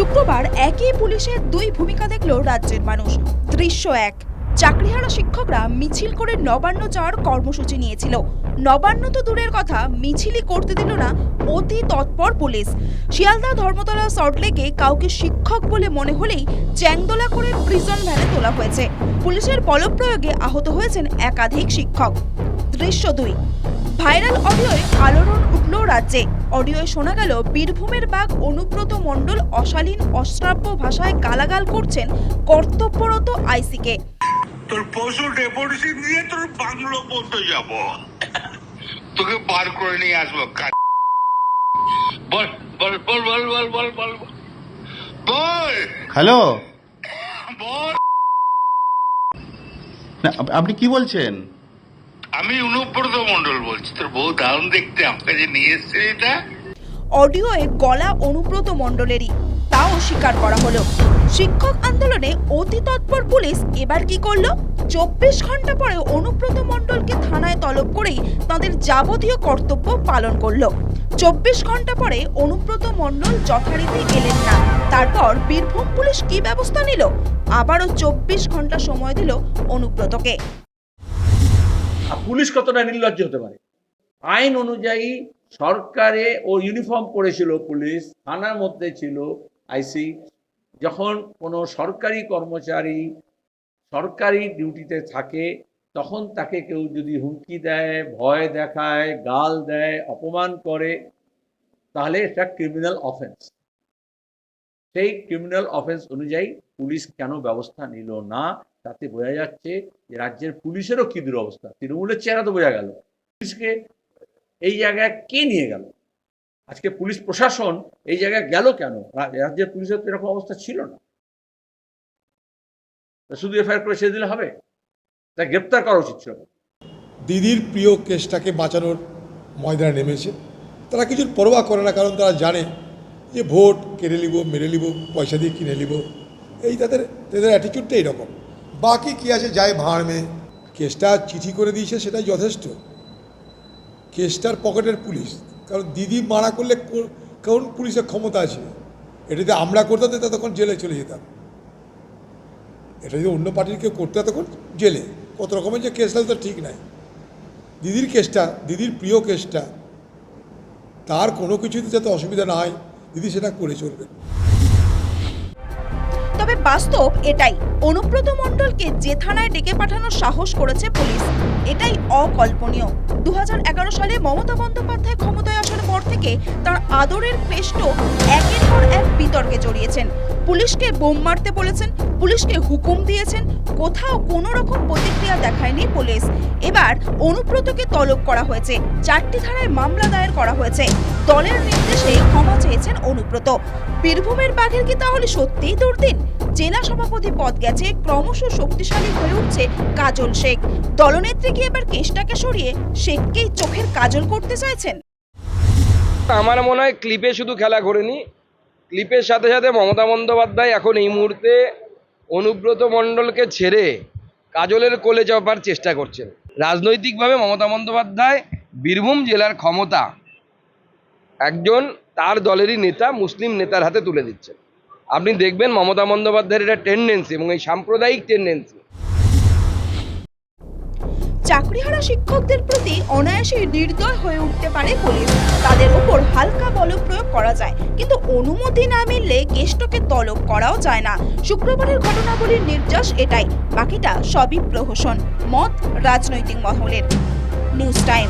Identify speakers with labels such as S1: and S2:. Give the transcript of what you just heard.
S1: শুক্রবার একই পুলিশের দুই ভূমিকা দেখল রাজ্যের মানুষ। দৃশ্য এক, চাকরিহারা শিক্ষকরা মিছিল করে নবান্ন যাওয়ার কর্মসূচি নিয়েছিল। নবান্ন তো দূরের কথা, মিছিলই করতে দিল না অতি তৎপর পুলিশ। শিয়ালদা ধর্মতলা সল্টলেকে কাউকে শিক্ষক বলে মনে হলেই চ্যাংদোলা করে প্রিজন ভ্যানে তোলা হয়েছে। পুলিশের বলপ্রয়োগে আহত হয়েছেন একাধিক শিক্ষক। দৃশ্য দুই ভাইরাল অডিওয় আলোড়ন রাজ্যে। অডিওয় শোনা গেল বীরভূমের বাঘ অনুব্রত মণ্ডল অশালীন অশ্রাব্য ভাষায় গালাগাল করছেন কর্তব্যরত আইসিকে।
S2: তোর পশু ডেপুটেশন নিয়ে তোর বাংলো পর্যন্ত যাব। তোকে বার করে নিয়ে আসব বল বল বল বল বল বল বল। বল।
S3: হ্যালো?
S2: বল!
S3: আপনি কি বলছেন?
S2: আমি অনুব্রত মন্ডল বলছি, তোর বউ দারুণ দেখতে, আমাকে যে নিয়ে এসছে এটা?
S1: অডিওয়ে গলা অনুব্রত মণ্ডলেরই, তাও স্বীকার করা হলো। শিক্ষক আন্দোলনে অতি তৎপর পুলিশ এবার কি করল? চব্বিশ ঘণ্টা পরে অনুব্রত মণ্ডলকে থানায় তলব করেই তাদের যাবতীয় কর্তব্য পালন করল। চব্বিশ ঘণ্টা পরে অনুব্রত মণ্ডল যথারীতি এলেন না। তারপর বীরভূম পুলিশ কি ব্যবস্থা নিল? আবারও চব্বিশ ঘণ্টা সময় দিল অনুব্রতকে।
S4: আর পুলিশ কতটা নির্লজ্জ হতে পারে? আইন অনুযায়ী সরকারে ও ইউনিফর্ম পরেছিল পুলিশ, থানার মধ্যে ছিল আইসি যখন কোনো সরকারি কর্মচারী সরকারি ডিউটিতে থাকে, তখন তাকে কেউ যদি হুমকি দেয়, ভয় দেখায়, গাল দেয়, অপমান করে, তাহলে এটা ক্রিমিনাল অফেন্স সেই ক্রিমিনাল অফেন্স অনুযায়ী পুলিশ কেন ব্যবস্থা নিল না? তাতে বোঝা যাচ্ছে যে রাজ্যের পুলিশেরও কী দুরবস্থা। তৃণমূলের চেহারা তো বোঝা গেল। পুলিশকে এই জায়গায় কে নিয়ে গেল? আজকে পুলিশ প্রশাসন এই জায়গায় গেল কেন? রাজ্যের পুলিশের তো এরকম অবস্থা ছিল না। শুধু এফআইআর করে দিলে হবে? তা গ্রেপ্তার করা উচিত ছিল।
S5: দিদির প্রিয় কেসটাকে বাঁচানোর ময়দানে নেমেছে। তারা কিছুর পরোয়া করে না, কারণ তারা জানে যে ভোট কেড়ে নিব, মেরে নিব, পয়সা দিয়ে কিনে নিব, এই তাদের তাদের অ্যাটিটিউডটা এইরকম বাকি কী আছে যায় ভাঁড় মেয়ে। কেসটা চিঠি করে দিয়েছে, সেটাই যথেষ্ট। কেসটার পকেটের পুলিশ। কারণ দিদি মারা করলে কোন পুলিশের ক্ষমতা আছে? এটা যদি আমরা করতাম তো তখন জেলে চলে যেতাম। এটা যদি অন্য পার্টির কেউ করতে তখন জেলে। কত রকমের যে কেসটা তো ঠিক নাই। দিদির কেসটা, দিদির প্রিয় কেসটা, তার কোনো কিছুতে যাতে অসুবিধা না হয়। দিদি সেটা করে চলবে।
S1: তবে বাস্তব এটাই, অনুব্রত মণ্ডলকে যে থানায় ডেকে পাঠানোর সাহস করেছে পুলিশ, এটাই অকল্পনীয়। দু হাজার এগারো সালে মমতা বন্দ্যোপাধ্যায় ক্ষমতায় আসার পর থেকে তার আদরের পেষ্ট একের পর জড়িয়েছেন। পুলিশকে বোম মারতে বলেছেন, পুলিশকে হুকুম দিয়েছেন, কোথাও কোনো রকম প্রতিক্রিয়া দেখায়নি পুলিশ। এবার অনুব্রতকে তলব করা হয়েছে, চারটি ধারায় মামলা দায়ের করা হয়েছে। দলের নির্দেশে ক্ষমা চেয়েছেন অনুব্রত। বীরভূমের বাঘের কি তাহলে সত্যিই দুর্দিন? জেলা সভাপতি পদ গেছে, ক্রমশ শক্তিশালী হয়ে উঠছে কাজল শেখ। দলনেত্রী কি এবার কেসটাকে সরিয়ে শেখকেই চোখের কাজল করতে চাইছেন?
S6: আমার মনে হয় ক্লিপে শুধু খেলা করেনি ক্লিপের সাথে সাথে মমতা বন্দ্যোপাধ্যায় এখন এই মুহূর্তে অনুব্রত মণ্ডলকে ছেড়ে কাজলের কোলে চাপার চেষ্টা করছেন। রাজনৈতিকভাবে মমতা বন্দ্যোপাধ্যায় বীরভূম জেলার ক্ষমতা একজন তার দলেরই নেতা, মুসলিম নেতার হাতে তুলে দিচ্ছেন। আপনি দেখবেন মমতা বন্দ্যোপাধ্যায়ের এটা টেন্ডেন্সি এবং এই সাম্প্রদায়িক টেন্ডেন্সি
S1: চাকরিহারা শিক্ষকদের প্রতি অনায়াসে নির্দয় হয়ে উঠতে পারে পুলিশ তাদের উপর হালকা বল প্রয়োগ করা যায়। কিন্তু অনুমতি না মিললে কেষ্টকে তলব করাও যায় না। শুক্রবারের ঘটনাগুলির নির্যাস এটাই। বাকিটা সবই প্রহসন, মত রাজনৈতিক মহলের। News time.